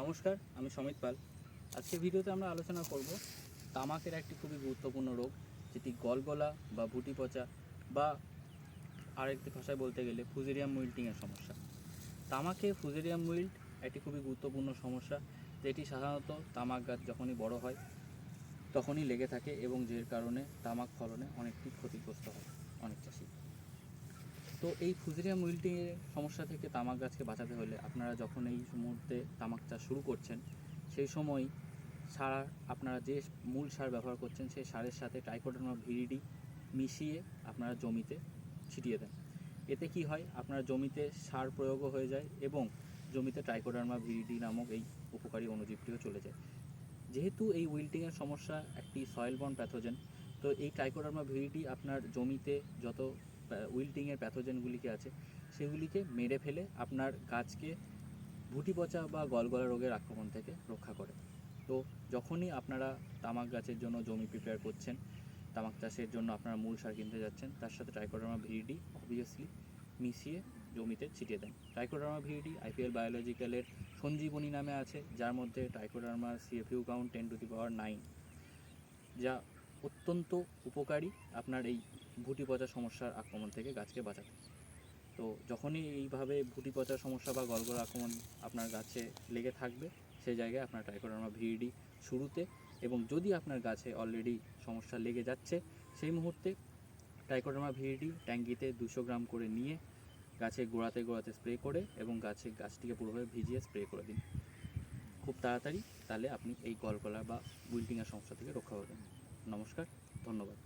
নমস্কার, আমি সমিত পাল। আজকে ভিডিওতে আমরা আলোচনা করব তামাকের একটি খুবই গুরুত্বপূর্ণ রোগ, যেটি গলগলা বা ভুটি পচা বা আরেকটি ভাষায় বলতে গেলে ফুজেরিয়াম উইল্টিংয়ের সমস্যা। তামাকে ফুজেরিয়াম উইল্ট একটি খুবই গুরুত্বপূর্ণ সমস্যা, যেটি সাধারণত তামাক গাছ যখনই বড় হয়, তখনই লেগে থাকে এবং যের কারণে তামাক ফলনে অনেকটি ক্ষতিগ্রস্ত হয় অনেক চাষি। তো এই ফুজেরিয়াম উইল্টিংয়ের সমস্যা থেকে তামাক গাছকে বাঁচাতে হলে আপনারা যখন এই মুহূর্তে তামাক চাষ শুরু করছেন, সেই সময় সার, আপনারা যে মূল সার ব্যবহার করছেন, সেই সারের সাথে ট্রাইকোডার্মা ভিরিডি মিশিয়ে আপনারা জমিতে ছিটিয়ে দেন। এতে কি হয়, আপনার জমিতে সার প্রয়োগও হয়ে যায় এবং জমিতে ট্রাইকোডার্মা ভিরিডি নামক এই উপকারী অণুজীবটিও চলে যায়। যেহেতু এই উইল্টিংয়ের সমস্যা একটি সয়েল বন প্যাথোজেন তো এই ট্রাইকোডার্মা ভিরিডি আপনার জমিতে যত উইল্টিংয়ের প্যাথোজেনগুলিকে আছে, সেগুলিকে মেরে ফেলে আপনার গাছকে ভুটি পচা বা গলগলা রোগের আক্রমণ থেকে রক্ষা করে। তো যখনই আপনারা তামাক গাছের জন্য জমি প্রিপেয়ার করছেন, তামাক চাষের জন্য আপনারা মূল সার কিনতে যাচ্ছেন, তার সাথে ট্রাইকোডার্মা ভিডি অবভিয়াসলি মিশিয়ে জমিতে ছিটিয়ে দেন। ট্রাইকোডার্মা ভিরিডি আইপিএল বায়োলজিক্যালের সঞ্জীবনী নামে আছে, যার মধ্যে ট্রাইকোডার্মার CFU count ten to the power nine যা অত্যন্ত উপকারী আপনার এই ভুটি পচা সমস্যার আক্রমণ থেকে গাছকে বাঁচাতে। তো যখনই এইভাবে ভুটি পচার সমস্যা বা গলগল আক্রমণ আপনার গাছে লেগে থাকবে, সেই জায়গায় আপনার ট্রাইকোডার্মা ভিডি শুরুতে এবং যদি আপনার গাছে অলরেডি সমস্যা লেগে যাচ্ছে, সেই মুহূর্তে ট্রাইকোডার্মা ভিরিডি ট্যাঙ্কিতে দুশো গ্রাম করে নিয়ে গাছে গোড়াতে গোড়াতে স্প্রে করে এবং গাছে গাছটিকে পুরোভাবে ভিজিয়ে স্প্রে করে দিন। খুব তাড়াতাড়ি তাহলে আপনি এই গলগলা বা উইল্টিংয়ের সমস্যা থেকে রক্ষা পাবেন। নমস্কার ধন্যবাদ।